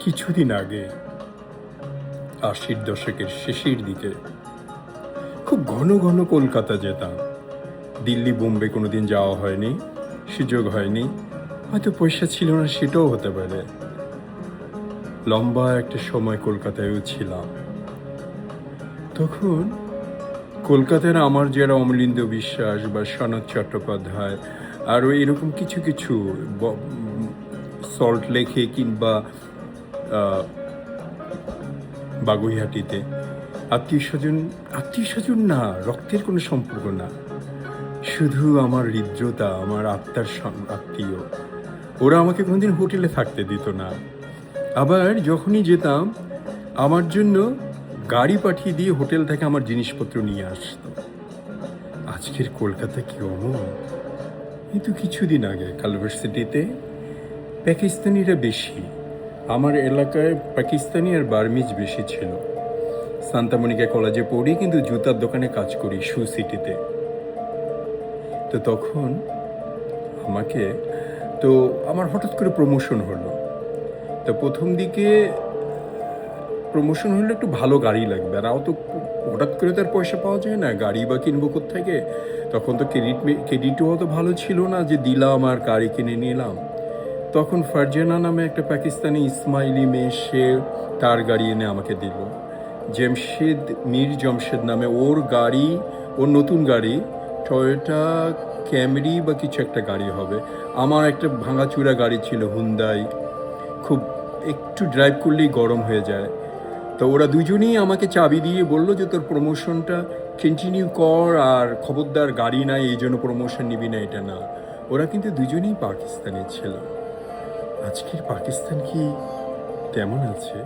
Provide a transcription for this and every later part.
কিছুদিন আগে আশির দশকের শেষের দিকে খুব ঘন ঘন কলকাতা যেতাম। দিল্লি, বোম্বে কোনোদিন যাওয়া হয়নি, সুযোগ হয়নি। হয়তো পয়সা ছিল না, সেটাও হতে পারে। লম্বা একটা সময় কলকাতায়ও ছিলাম। তখন কলকাতার আমার যারা অমলিন্দ বিশ্বাস বা সনদ চট্টোপাধ্যায় আরও এরকম কিছু কিছু সল্ট লেখে কিংবা বাগুইহাটিতে। আত্মীয় স্বজন আত্মীয় স্বজন না, রক্তের কোনো সম্পর্ক না। শুধু আমার হৃদ্রতা আমার আত্মার আত্মীয়। ওরা আমাকে কোনোদিন হোটেলে থাকতে দিত না। আবার যখনই যেতাম, আমার জন্য গাড়ি পাঠিয়ে দিয়ে হোটেল থেকে আমার জিনিসপত্র নিয়ে আসতো। আজকের কলকাতা কি অমন কিন্তু কিছুদিন আগে, কালভার্সিটিতে। পাকিস্তানিরা বেশি। আমার এলাকায় পাকিস্তানি আর বার্মিজ বেশি ছিল। সান্তামণিকা কলেজে পড়ি, কিন্তু জুতার দোকানে কাজ করি শু সিটিতে। তো তখন আমাকে, তো আমার হঠাৎ করে প্রমোশন হলো। তো প্রথম দিকে প্রমোশন হলে একটু ভালো গাড়ি লাগবে। আর অত হঠাৎ করে তার পয়সা পাওয়া যায় না, গাড়ি বা কিনবো থেকে তখন তো ক্রেডিট ক্রেডিটও অত ভালো ছিল না যে দিলাম আর গাড়ি কিনে নিলাম। তখন ফারজানা নামে একটা পাকিস্তানি ইসমাইলি মেয়ে সে তার গাড়ি এনে আমাকে দিল। জেমশেদ মীর জমশেদ নামে ওর গাড়ি, ওর নতুন গাড়ি, টয়োটা, ক্যামরি বা কিছু একটা গাড়ি হবে। আমার একটা ভাঙাচুরা গাড়ি ছিল হুন্দাই খুব একটু ড্রাইভ করলেই গরম হয়ে যায়। তো ওরা দুজনেই আমাকে চাবি দিয়ে বলল যে তোর প্রমোশনটা কন্টিনিউ কর আর খবরদার গাড়ি নাই, এই জন্য প্রমোশন নিবি না, এটা না। ওরা কিন্তু দুজনেই পাকিস্তানি ছিল। আজকের পাকিস্তান কি তেমন আছে?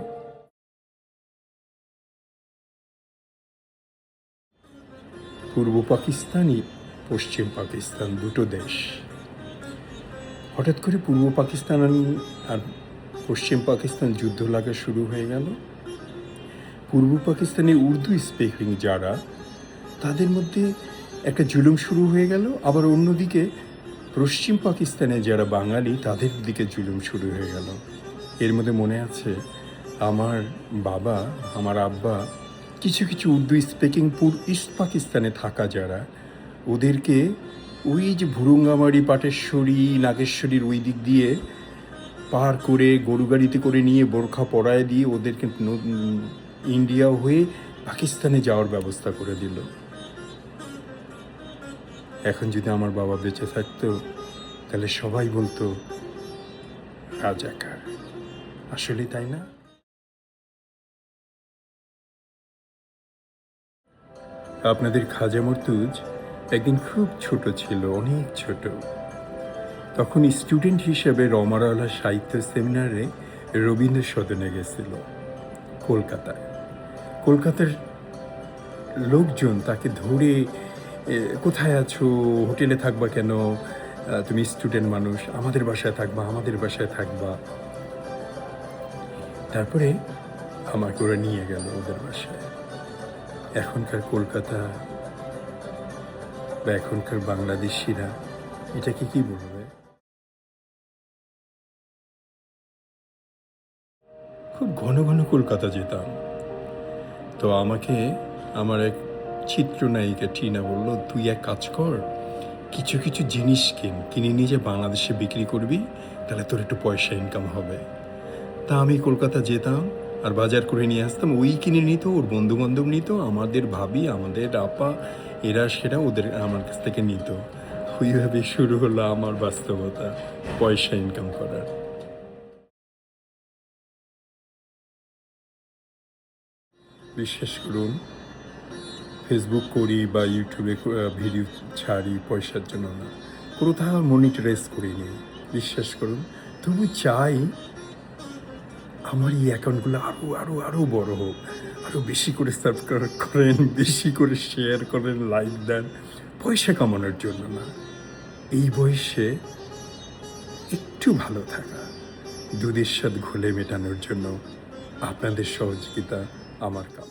পূর্ব পাকিস্তানই পশ্চিম পাকিস্তান দুটো দেশ। হঠাৎ করে পূর্ব পাকিস্তান আর পশ্চিম পাকিস্তান যুদ্ধ লাগা শুরু হয়ে গেল। পূর্ব পাকিস্তানে উর্দু স্পিকিং যারা, তাদের মধ্যে একটা জুলুম শুরু হয়ে গেল। আবার অন্যদিকে পশ্চিম পাকিস্তানে যারা বাঙালি, তাদের দিকে জুলুম শুরু হয়ে গেল। এর মধ্যে মনে আছে, আমার বাবা, আমার আব্বা, কিছু কিছু উর্দু স্পিকিং পুর ইস্ট পাকিস্তানে থাকা যারা, ওদেরকে ওই যে ভুরুঙ্গামারি পাটেশ্বরী, নাগেশ্বরীর ওই দিক দিয়ে পার করে গরু গাড়িতে করে নিয়ে বোরখা পরায় দিয়ে ওদেরকে ইন্ডিয়া হয়ে পাকিস্তানে যাওয়ার ব্যবস্থা করে দিল। এখন যদি আমার বাবা বেঁচে থাকতো, তাহলে সবাই বলতো, রাজাকার। আসলে তাই না? আপনাদের খাজা মর্তুজ একদিন খুব ছোট ছিল, অনেক ছোট। তখন স্টুডেন্ট হিসেবে রমারওয়ালা সাহিত্য সেমিনারে রবীন্দ্র সদনে গেছিল, কলকাতায়। কলকাতার লোকজন তাকে ধরে কোথায় আছো? হোটেলে থাকবা কেন? তুমি স্টুডেন্ট মানুষ, আমাদের বাসায় থাকবা, আমাদের বাসায় থাকবা। তারপরে আমাকে ওরা নিয়ে গেল ওদের বাসায়। এখনকার কলকাতা বা এখনকার বাংলাদেশিরা এটাকে কি বলবে? খুব ঘন ঘন কলকাতা যেতাম। তো আমাকে, আমার এক চিত্রনায়িকা টিনা বলল, তুই এক কাজ কর, কিছু কিছু জিনিস কিন? কিনে নিয়ে যে, বাংলাদেশে বিক্রি করবি, তাহলে তোর একটু পয়সা ইনকাম হবে। তা আমি কলকাতা যেতাম আর বাজার করে নিয়ে আসতাম, ওই কিনে নিত, ওর বন্ধু বান্ধব নিত, আমাদের ভাবি, আমাদের আপা, এরা সেরা ওদের আমার কাছ থেকে নিত। ওইভাবে শুরু হলো আমার বাস্তবতা, পয়সা ইনকাম করার। বিশ্বাস করুন ফেসবুক করি বা ইউটিউবে ভিডিও ছাড়ি পয়সার জন্য না। কোথাও মনিটরাইজ করি নি। বিশ্বাস করুন, তবু চাই আমার এই অ্যাকাউন্টগুলো আরও আরও আরও বড় হোক। আরও বেশি করে সাবস্ক্রাইব করেন, বেশি করে শেয়ার করেন লাইক দেন। পয়সা কামানোর জন্য না। এই বয়সে একটু ভালো থাকা, দুধের স্বাদ ঘোলে মেটানোর জন্য আপনাদের সহযোগিতা আমার কাম।